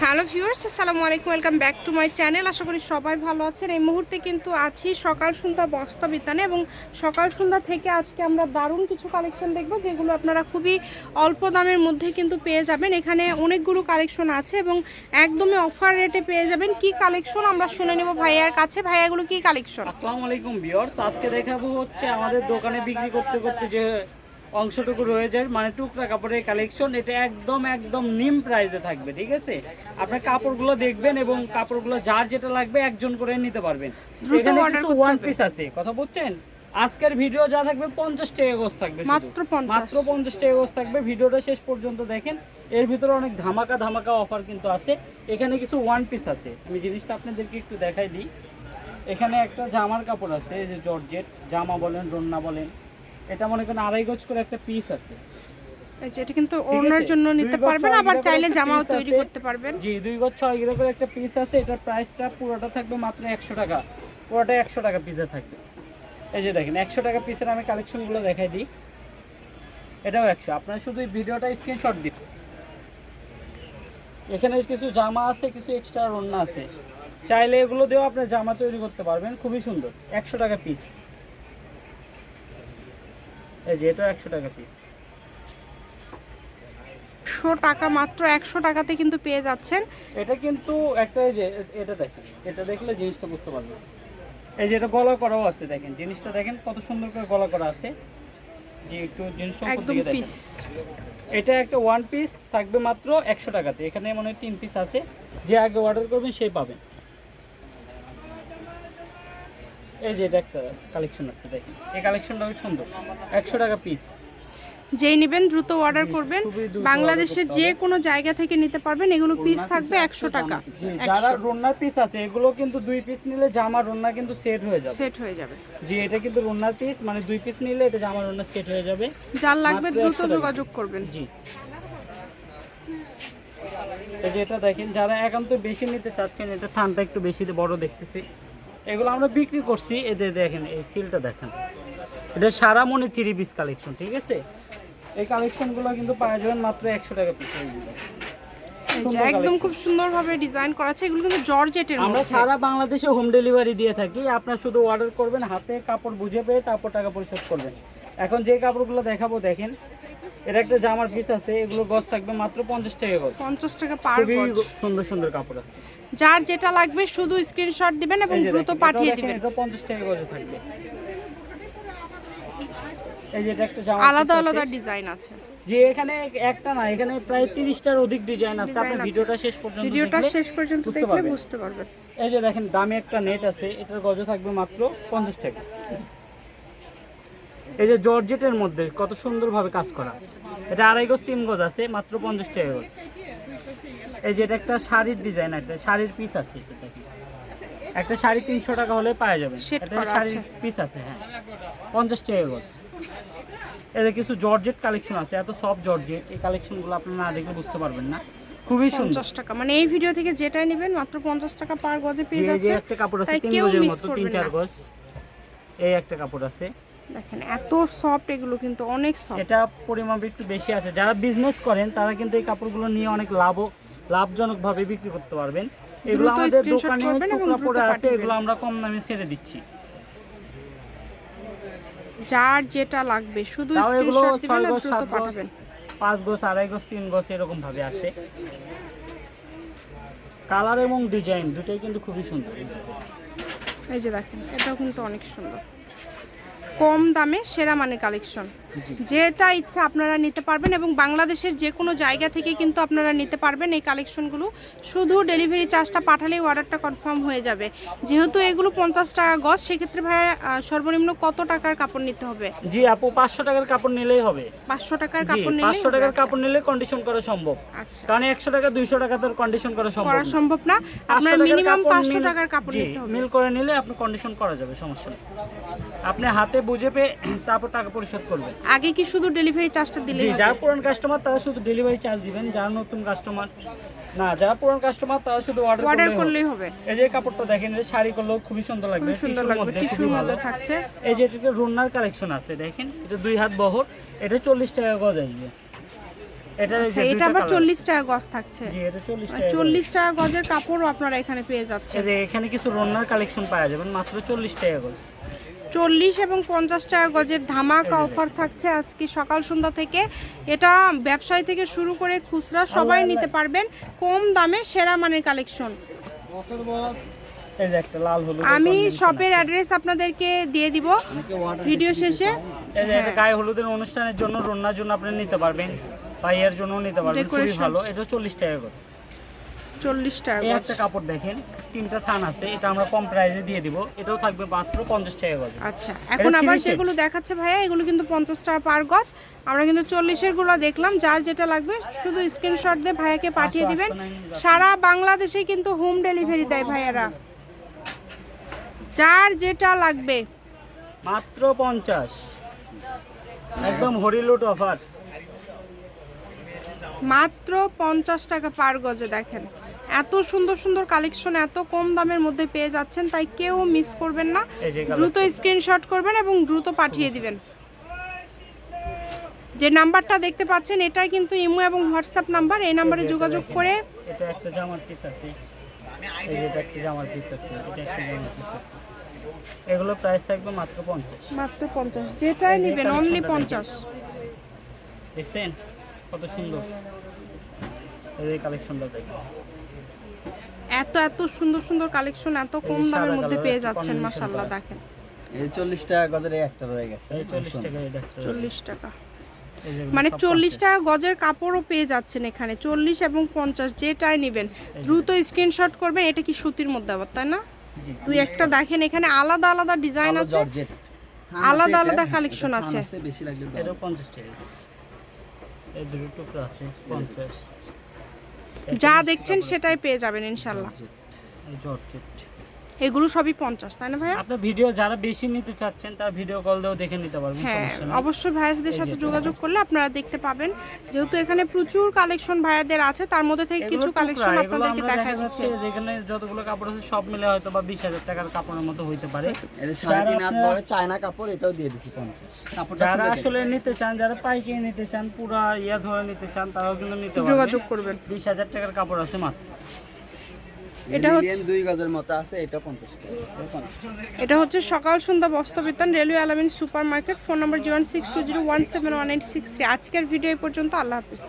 Hello viewers, আসসালামু আলাইকুম, welcome back to my channel. আশা করি সবাই ভালো আছেন। এই মুহূর্তে কিন্তু আছি সকাল সন্ধ্যা বস্তা বিতানে এবং সকাল সন্ধ্যা থেকে আজকে আমরা দারুণ কিছু কালেকশন দেখব, যেগুলো আপনারা খুবই অল্প দামের মধ্যে কিন্তু পেয়ে যাবেন। এখানে অনেকগুলো কালেকশন আছে এবং একদমই অফার রেটে পেয়ে যাবেন। কি কালেকশন আমরা শুনে নেব ভাইয়ার কাছে? ভাইয়াগুলো কি কালেকশন আসসালামু আলাইকুম ভিউয়ার্স, আজকে দেখাবো হচ্ছে আমাদের দোকানে বিক্রি করতে করতে যে অংশটুকু রয়ে যায় মানে টুকরা কাপড়ের কালেকশন এটা একদম একদম নিম প্রাইসে থাকবে ঠিক আছে? আপনার কাপড়গুলো দেখবেন এবং কাপড়গুলো যার যেটা লাগবে একজন করে নিতে পারবেন। এখানে কিছু ওয়ান পিস আছে কথা বুঝছেন? আজকের ভিডিও যা থাকবে পঞ্চাশ টাকা গোস থাকবে মাত্র 50 মাত্র পঞ্চাশ টাকা গোস থাকবে। ভিডিওটা শেষ পর্যন্ত দেখেন। এর ভিতরে অনেক ধামাকা ধামাকা অফার কিন্তু আছে। এখানে কিছু ওয়ান পিস আছে। আমি জিনিসটা আপনাদেরকে একটু দেখাই দিই। এখানে একটা জামার কাপড় আছে এই যে জর্জেট। জামা বলেন রন্না বলেন। এটা মনে করেন আড়াই গজ করে একটা পিস আছে। এটা কিন্তু ওনার জন্য নিতে পারবেন আবার চাইলে জামাও তৈরি করতে পারবেন। জি দুই গজ ছয় গিরা করে একটা পিস আছে এটার প্রাইসটা পুরোটা থাকবে মাত্র একশো টাকা। পুরোটা একশো টাকা পিসে থাকবে। এই যে দেখেন একশো টাকা পিসের আমি কালেকশনগুলো দেখাই দিই। এটাও একশো। আপনারা শুধু ভিডিওটা স্ক্রিনশট দিন। এখানে কিছু জামা আছে কিছু এক্সট্রা রন্না আছে। চাইলে এগুলো দিয়েও আপনার জামা তৈরি করতে পারবেন খুবই সুন্দর। একশো টাকা পিস এই যে এটা একশো টাকা পিস একশো টাকা মাত্র একশো টাকাতে কিন্তু পেয়ে যাচ্ছেন। এটা কিন্তু একটা যে এটা দেখেন এটা দেখলে জিনিসটা বুঝতে পারবেন। এই যে এটা গলা করাও আছে দেখেন জিনিসটা দেখেন কত সুন্দর করে গলা করা আছে। যে একটু জিনিসটা একদম পিস এটা একটা ওয়ান পিস থাকবে মাত্র একশো টাকাতে। এখানে মনে হয় তিন পিস আছে। যে আগে অর্ডার করবেন সেই পাবেন। এই যে এটা একটা কালেকশন আছে দেখেন। এই কালেকশনটা খুব সুন্দর। একশো টাকা পিস যেই নেবেন দ্রুত অর্ডার করবেন। বাংলাদেশের যে কোনো জায়গা থেকে নিতে পারবেন এগুলো পিস থাকবে একশো টাকা। যারা রন্নার পিস আছে এগুলো কিন্তু দুই পিস নিলে জামা রন্না কিন্তু সেট হয়ে যাবে। সেট হয়ে যাবে। জি এটা কিন্তু রন্নার পিস মানে দুই পিস নিলে এটা জামা রন্না সেট হয়ে যাবে। যার লাগবে দ্রুত যোগাযোগ করবেন। জি। এই যে এটা দেখেন যারা একান্ত বেশি নিতে চাচ্ছেন এটা থানটা একটু বেশি বড় দেখতেছি। এগুলো আমরা বিক্রি করছি এদের দেখেন এই সিলটা দেখেন। এটা সারা মনে থ্রি পিস কালেকশন ঠিক আছে? এই কালেকশনগুলো কিন্তু পাওয়া যাবেন মাত্র একশো টাকা পিস সুন্দর একদম। খুব সুন্দরভাবে ডিজাইন করা আছে এগুলো কিন্তু জর্জেটের আমরা সারা বাংলাদেশে হোম ডেলিভারি দিয়ে থাকি আপনার শুধু অর্ডার করবেন হাতে কাপড় বুঝে পেয়ে তারপর টাকা পরিশোধ করবেন। এখন যে কাপড়গুলো দেখাবো দেখেন এটা একটা জামার পিস আছে এগুলো গজ থাকবে মাত্র পঞ্চাশ টাকা গজ পঞ্চাশ টাকা পার গজ সুন্দর সুন্দর কাপড় আছে। যার যেটা লাগবে শুধু স্ক্রিনশট দিবেন এবং দ্রুত পাঠিয়ে দিবেন। এটাও পঞ্চাশ টাকা গজে থাকবে। এই যে এটা একটা জামা আলাদা আলাদা ডিজাইন আছে। যে এখানে একটা না এখানে প্রায় তিরিশটার অধিক ডিজাইন আছে। আপনি ভিডিওটা শেষ পর্যন্ত ভিডিওটা শেষ পর্যন্ত দেখলে বুঝতে পারবেন। এই যে দেখেন দামি একটা নেট আছে এটার গজ থাকবে মাত্র পঞ্চাশ টাকা। এই যে জর্জেটের মধ্যে কত সুন্দরভাবে কাজ করা। এটা আড়াই গজ তিন গজ আছে মাত্র পঞ্চাশ টাকা গজ। এই যে এটা একটা শাড়ির ডিজাইন একটা শাড়ির পিস আছে একটা শাড়ি তিনশো টাকা হলে পাওয়া যাবে। এটা শাড়ির পিস আছে হ্যাঁ। পঞ্চাশ টাকা গজ। এদের কিছু জর্জেট কালেকশন আছে এত সব জর্জেট এই কালেকশনগুলো আপনারা না দেখলে বুঝতে পারবেন না। খুবই সুন্দর। টাকা। মানে এই ভিডিও থেকে যেটাই নেবেন মাত্র পঞ্চাশ টাকা পার গজে পেয়ে যাচ্ছে। একটা কাপড় আছে তিন গজের মতো তিন চার গজ। এই একটা কাপড় আছে। দেখেন এত সফট এগুলো কিন্তু অনেক সফট এটা পরিমাণ একটু বেশি আছে। যারা বিজনেস করেন তারা কিন্তু এই কাপড়গুলো নিয়ে অনেক লাভ লাভজনকভাবে বিক্রি করতে পারবেন। এগুলো আমাদের দোকানে টুকরা পড়ে আছে এগুলো আমরা কম দামে ছেড়ে দিচ্ছি। যার যেটা লাগবে শুধু স্ক্রিনশট দিবেন আর দ্রুত পাঠাবেন। পাঁচ গজ আড়াই গজ তিন গজ এরকম ভাবে আছে। কালার এবং ডিজাইন দুটোই কিন্তু খুবই সুন্দর। এই যে দেখেন এটাও কিন্তু অনেক সুন্দর। কম দামে সেরা মানে কালেকশন। যেটা ইচ্ছা আপনারা নিতে পারবেন এবং বাংলাদেশের যে কোনো জায়গা থেকে কিন্তু আপনারা নিতে পারবেন এই কালেকশনগুলো। শুধু ডেলিভারি চার্জটা পাঠালেই অর্ডারটা কনফার্ম হয়ে যাবে। যেহেতু এগুলো পঞ্চাশ টাকা গজ সেক্ষেত্রে আহ, সর্বনিম্ন কত টাকার কাপড় নিতে হবে? জি আপু পাঁচশো টাকার কাপড় নিলেই হবে। পাঁচশো টাকার কাপড় নিলে পাঁচশো টাকার কাপড় নিলে কন্ডিশন করা সম্ভব। আচ্ছা। কারণ একশো টাকা দুইশো টাকা তোর কন্ডিশন করা সম্ভব করা। সম্ভব না। আপনার মিনিমাম পাঁচশো টাকার কাপড় নিতে হবে। মিল করে নিলে আপনি কন্ডিশন করা যাবে সমস্যা নেই। আপনি হাতে বুঝে পেয়ে তারপর টাকা পরিশোধ করবেন আগে কি শুধু ডেলিভারি চার্জটা দিলে জি যারা পুরান কাস্টমার তারা শুধু ডেলিভারি চার্জ দিবেন যারা নতুন কাস্টমার না যারা পুরান কাস্টমার তারা শুধু অর্ডার অর্ডার করলেই হবে। এই যে কাপড়টা দেখেন এই শাড়ি করলেও খুবই সুন্দর লাগবে সুন্দর লাগবে মধ্যে টিস্যুর মধ্যে থাকছে। এই যে এটা রুনার কালেকশন আছে দেখেন এটা দুই হাত বহর এটা চল্লিশ টাকা গজ আসবে। এটা আচ্ছা এটা আবার colour চল্লিশ টাকা গজ থাকছে। জি এটা চল্লিশ মানে টাকা চল্লিশ টাকা গজের কাপড়ও আপনারা এখানে পেয়ে যাচ্ছেন। এই যে এখানে কিছু রন্নার কালেকশন পাওয়া যাবেন মাত্র চল্লিশ টাকা গজ। চল্লিশ এবং পঞ্চাশ টাকা গজের ধামাকা অফার থাকছে আজকে সকাল সন্ধ্যা থেকে। এটা ব্যবসায়ী থেকে শুরু করে খুচরা সবাই নিতে পারবেন কম দামে সেরা মানের কালেকশন আমি শপের অ্যাড্রেস আপনাদেরকে দিয়ে দিব ভিডিও শেষে। গায়ে হলুদের অনুষ্ঠানের জন্য রন্নার জন্য আপনি নিতে পারবেন ভাইয়ের জন্য নিতে পারবেন খুবই ভালো। এটা চল্লিশ টাকা গজ। চল্লিশ টাকা একটা কাপড় দেখেন তিনটা থান আছে এটা আমরা কম প্রাইসে দিয়ে দিব এটাও থাকবে মাত্র পঞ্চাশ টাকা গজ। আচ্ছা এখন আবার 30 যেগুলো দেখাচ্ছে ভাইয়া এগুলো কিন্তু পঞ্চাশ টাকা পার গজ। আমরা কিন্তু চল্লিশেরগুলো দেখলাম যার যেটা লাগবে শুধু স্ক্রিনশট দিয়ে ভাইয়াকে পাঠিয়ে দিবেন। সারা বাংলাদেশে কিন্তু হোম ডেলিভারি দেয় ভাইয়ারা। যার যেটা লাগবে। মাত্র পঞ্চাশ। একদম হরিলুট অফার মাত্র পঞ্চাশ টাকা পার গজে দেখেন। এত সুন্দর সুন্দর কালেকশন এত কম দামের মধ্যে পেয়ে যাচ্ছেন তাই কেউ মিস করবেন না। দ্রুত স্ক্রিনশট করবেন এবং দ্রুত পাঠিয়ে দিবেন। যে নাম্বারটা দেখতে পাচ্ছেন এটাই কিন্তু ইমো এবং হোয়াটসঅ্যাপ নাম্বার এই নাম্বারে যোগাযোগ করে এটা একটা জামার পিস আছে। এই এটা একটা জামার পিস আছে এটা একটা জামার পিস আছে। এগুলো প্রাইস থাকবে মাত্র পঞ্চাশ। মাত্র পঞ্চাশ যেটাই এই নেবেন অনলি দেখেন। পঞ্চাশ। দেখছেন? কত সুন্দর। এই কালেকশনটা দেখেন। এত এত সুন্দর সুন্দর কালেকশন এত কম দামের মধ্যে পেয়ে যাচ্ছেন মাসাল্লাহ দেখেন। এই চল্লিশ টাকা গদের এই একটা রয়ে গেছে। এই চল্লিশ টাকা এটা মানে চল্লিশ টাকা গজের কাপড়ও পেয়ে যাচ্ছেন এখানে চল্লিশ এবং পঞ্চাশ যেটাই নেবেন। দ্রুত স্ক্রিনশট করবেন এটা কি সুতির মধ্যে আবার তাই না? জি। দুই একটা দেখেন এখানে আলাদা আলাদা ডিজাইন আছে। আলাদা আলাদা collection আছে। বেশি লাগবে। এটাও পঞ্চাশ টাকা। এই দুটো টুকরো আছে পঞ্চাশ। যা দেখছেন সেটাই পেয়ে যাবেন ইনশাল্লাহ। এগুলো সবই পঞ্চাশ তাই না ভাইয়া? আপনার ভিডিও যারা বেশি নিতে চাচ্ছেন তার ভিডিও কল দিয়েও দেখে নিতে পারবেন হ্যাঁ অবশ্যই ভাইয়াদের সাথে যোগাযোগ করলে আপনারা দেখতে পাবেন। যেহেতু এখানে প্রচুর কালেকশন ভাইয়াদের আছে তার মধ্যে থেকে কিছু কালেকশন আপনাদেরকে দেখা যাচ্ছে যেখানে যতগুলো কাপড় আছে সব মিলে হয়তো বা বিশ হাজার টাকার কাপড়ের মতো হইতে পারে। এদের সাড়ে তিন হাত বড় চায়না কাপড় এটাও দিয়ে দিছি পঞ্চাশ। যারা আসলে নিতে চান যারা পাইকারি নিতে চান পুরা ইয়া ধরে নিতে চান তারাও কিন্তু নিতে যোগাযোগ করবেন। বিশ হাজার টাকার কাপড় আছে মাত্র। এটা হচ্ছে- দুই গজের মতো আছে এটা পঞ্চাশ টাকা। এটা হচ্ছে সকাল সন্ধ্যা বস্তবেতন railway Alamin super market phone number zero six two zero one seven one eight six three. আজকের ভিডিও এই পর্যন্ত আল্লাহ হাফিজ।